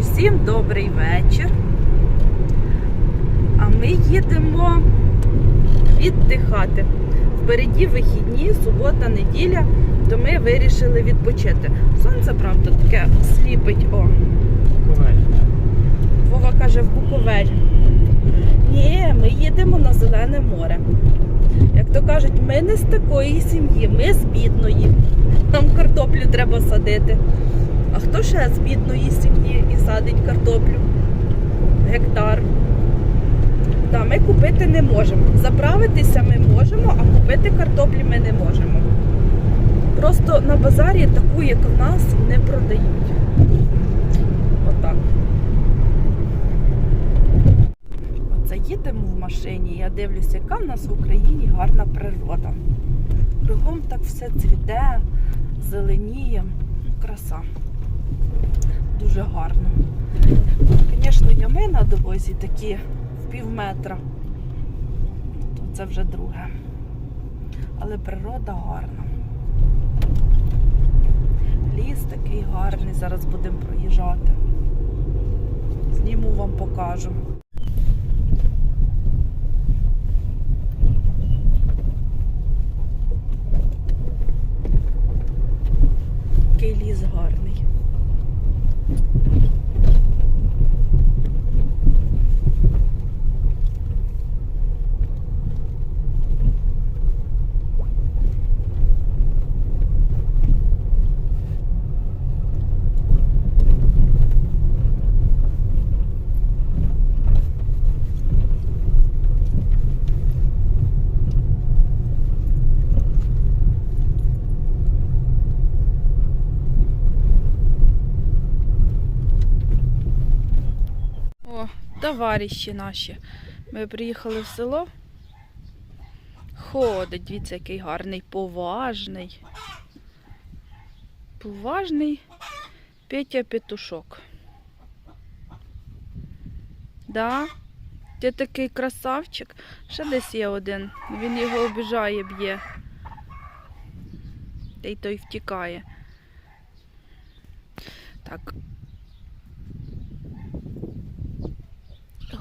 Усім добрий вечір. А ми їдемо віддихати. Впереді вихідні, субота, неділя, то ми вирішили відпочити. Сонце, правда, таке сліпить. О, Вова каже, в Буковель. Ні, ми їдемо на Зелене море. Як то кажуть, ми не з такої сім'ї, ми з бідної. Нам картоплю треба садити. А хто ще з бідної сім'ї і садить картоплю? Гектар. Та ми купити не можемо. Заправитися ми можемо, а купити картоплі ми не можемо. Просто на базарі таку, як в нас, не продають. Отак. Оце їдемо в машині. Я дивлюся, яка в нас в Україні гарна природа. Кругом так все цвіте, зеленіє. Ну, краса. Дуже гарно. Звісно, ями на дорозі такі в пів метра. То це вже друге. Але природа гарна. Ліс такий гарний, зараз будемо проїжджати. Зніму вам покажу. Який ліс гарний. О, товариші наші. Ми приїхали в село. Ходить, дивіться, який гарний, поважний. Поважний Петя Петушок. Да? Ти такий красавчик. Ще десь є один. Він його обіжає, б'є. Та й той втікає. Так,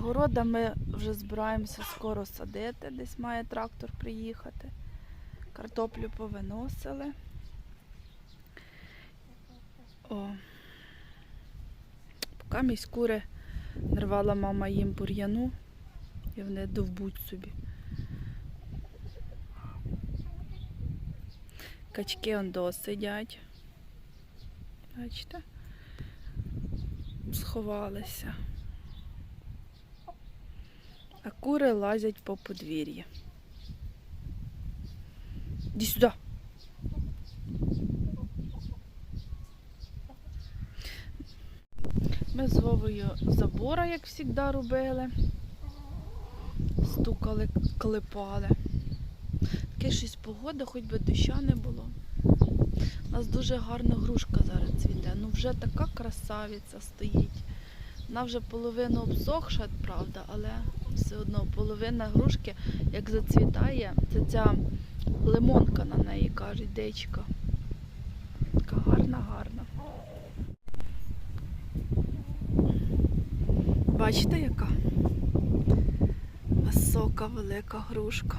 Города ми вже збираємося скоро садити, десь має трактор приїхати. Картоплю повиносили. О. Поки місь кури нарвала мама їм бур'яну і вони довбуть собі. Качки он досидять. Бачите? Сховалися а кури лазять по подвір'ї. Іди сюди. Ми з Вовою забора, як завжди, робили. Стукали, клепали. Таке щось погода, хоч би доща не було. У нас дуже гарна грушка зараз цвіте. Ну вже така красавиця стоїть. Вона вже половину обсохша, правда, але все одно половина грушки, як зацвітає, це ця лимонка на неї кажуть, дечка. Така гарна, гарна. Бачите, яка висока, велика грушка.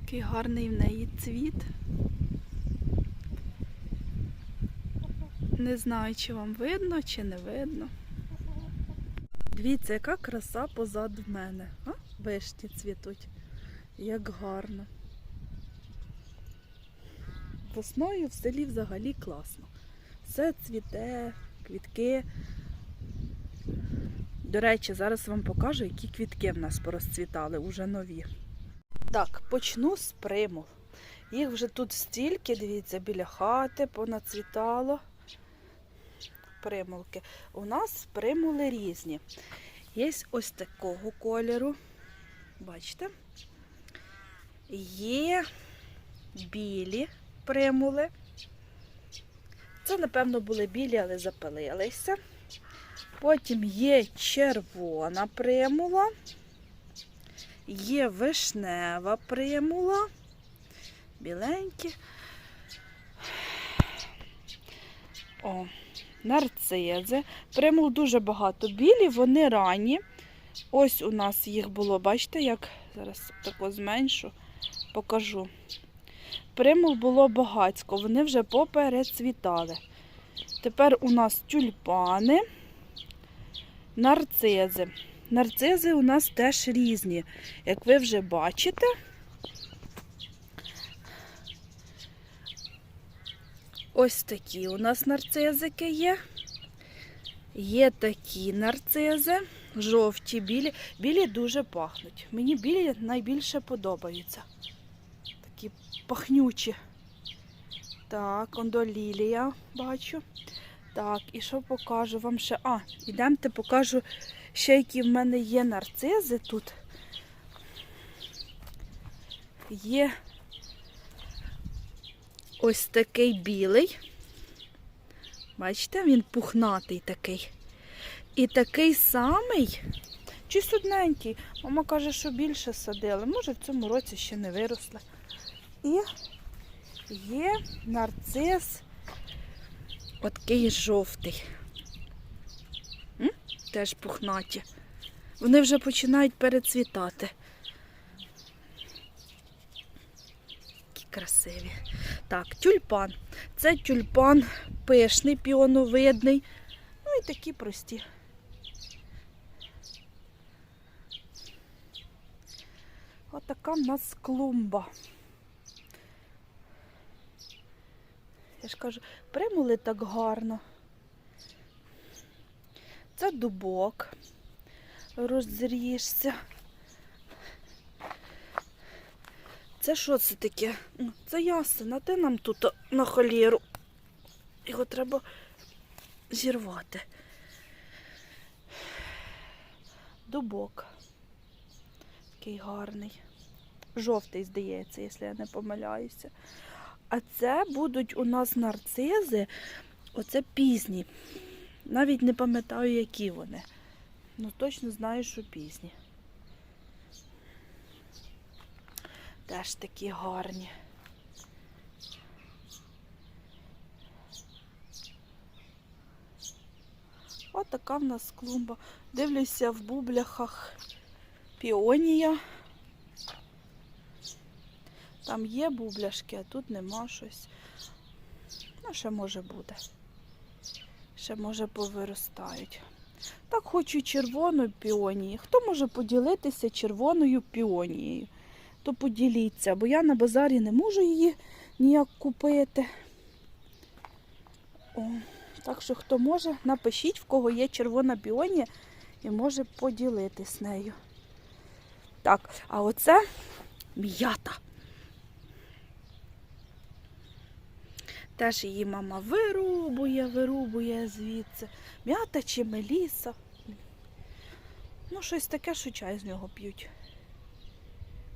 Такий гарний в неї цвіт. Не знаю, чи вам видно, чи не видно. Дивіться, яка краса позаду мене. А? Вишні цвітуть. Як гарно. Весною в селі взагалі класно. Все цвіте, квітки. До речі, зараз вам покажу, які квітки в нас порозцвітали, уже нові. Так, почну з примул. Їх вже тут стільки, дивіться, біля хати понацвітало примулки. У нас примули різні. Є ось такого кольору. Бачите? Є білі примули. Це, напевно, були білі, але запилилися. Потім є червона примула, є вишнева примула, біленькі. О, нарцизи. Примул дуже багато. Білі, вони ранні. Ось у нас їх було, бачите, як зараз тако зменшу, покажу. Примул було багацько, вони вже поперецвітали. Тепер у нас тюльпани, нарцизи. Нарцизи у нас теж різні. Як ви вже бачите, ось такі у нас нарцизики є. Є такі нарцизи, жовті, білі. Білі дуже пахнуть. Мені білі найбільше подобаються. Такі пахнючі. Так, ондо лілія бачу. Так, і що покажу вам ще? А, ідемте, покажу ще, які в мене є нарцизи тут. Є ось такий білий. Бачите, він пухнатий такий. І такий самий, чи судненький. Мама каже, що більше садили. Може, в цьому році ще не виросли. І є нарцис Отакий жовтий. М? Теж пухнаті. Вони вже починають перецвітати. Які красиві. Так, тюльпан. Це тюльпан пишний, піоновидний. Ну і такі прості. Отака в нас клумба. Я ж кажу, примули так гарно. Це дубок. Розріжся. Це що це таке? Це ясен, а де нам тут на холєру? Його треба зірвати. Дубок. Такий гарний. Жовтий, здається, якщо я не помиляюся. А це будуть у нас нарцизи, оце пізні. Навіть не пам'ятаю, які вони. Ну точно знаю, що пізні. Теж такі гарні. Ось така в нас клумба. Дивлюся в бубляхах піонія. Там є бубляшки, а тут нема щось. Ну, ще може буде. Ще може повиростають. Так хочу червоної піонії. Хто може поділитися червоною піонією? То поділіться, бо я на базарі не можу її ніяк купити. О, так що, хто може, напишіть, в кого є червона піонія і може поділитись нею. Так, а оце м'ята. Теж її мама вирубує, вирубує звідси. М'ята чи меліса. Ну, щось таке, що чай з нього п'ють.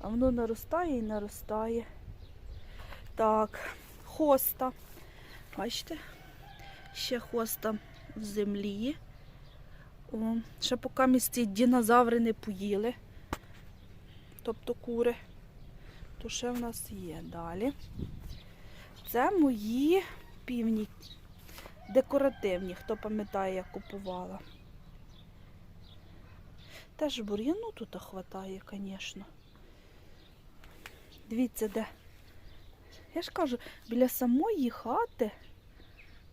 А воно наростає і наростає. Так, хоста. Бачите? Ще хоста в землі. О, ще поки місці динозаври не поїли. Тобто кури. То ще в нас є далі. Це мої півні декоративні, хто пам'ятає, я купувала. Теж бур'яну тут хватає, звісно. Дивіться, де. Я ж кажу, біля самої хати.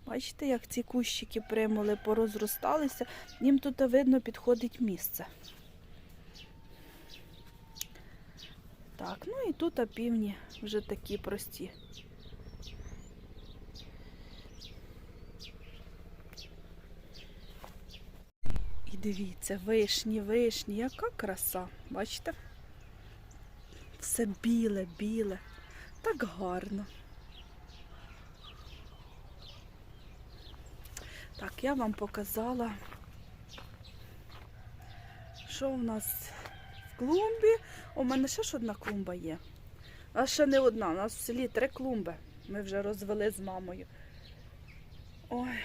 Бачите, як ці кущики примули, порозросталися, їм тут видно підходить місце. Так, ну і тут півні вже такі прості. І дивіться, вишні, вишні, яка краса, бачите? Все біле, біле, так гарно. Так, я вам показала, що в нас в клумбі. У мене ще ж одна клумба є. А ще не одна, у нас в селі три клумби. Ми вже розвели з мамою. Ой.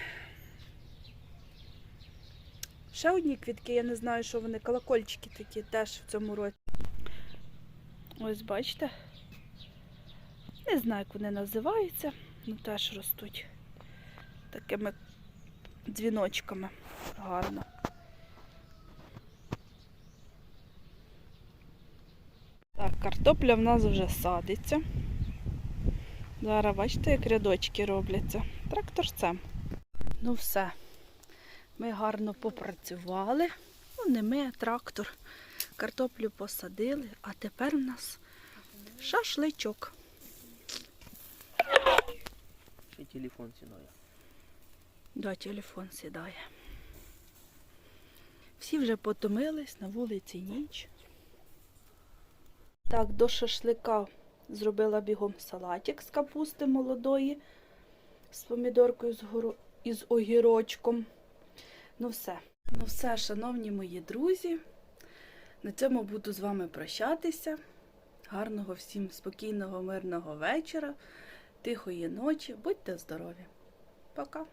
Ще одні квітки, я не знаю, що вони, колокольчики такі теж в цьому році. Ось бачите. Не знаю, як вони називаються, але теж ростуть. такими дзвіночками. Гарно. Так, картопля в нас вже садиться. Зараз бачите, як рядочки робляться. Тракторцем. Ну все. Ми гарно попрацювали. Ну, не ми, а трактор. Картоплю посадили, а тепер у нас шашличок. Ще телефон сідає. Да, телефон сідає. Всі вже потомились, на вулиці ніч. Так, до шашлика зробила бігом салатик з капусти молодої, з помідоркою з, горо... і з огірочком. Ну все. Ну все, шановні мої друзі. На цьому буду з вами прощатися. Гарного всім спокійного, мирного вечора, тихої ночі. Будьте здорові. Пока.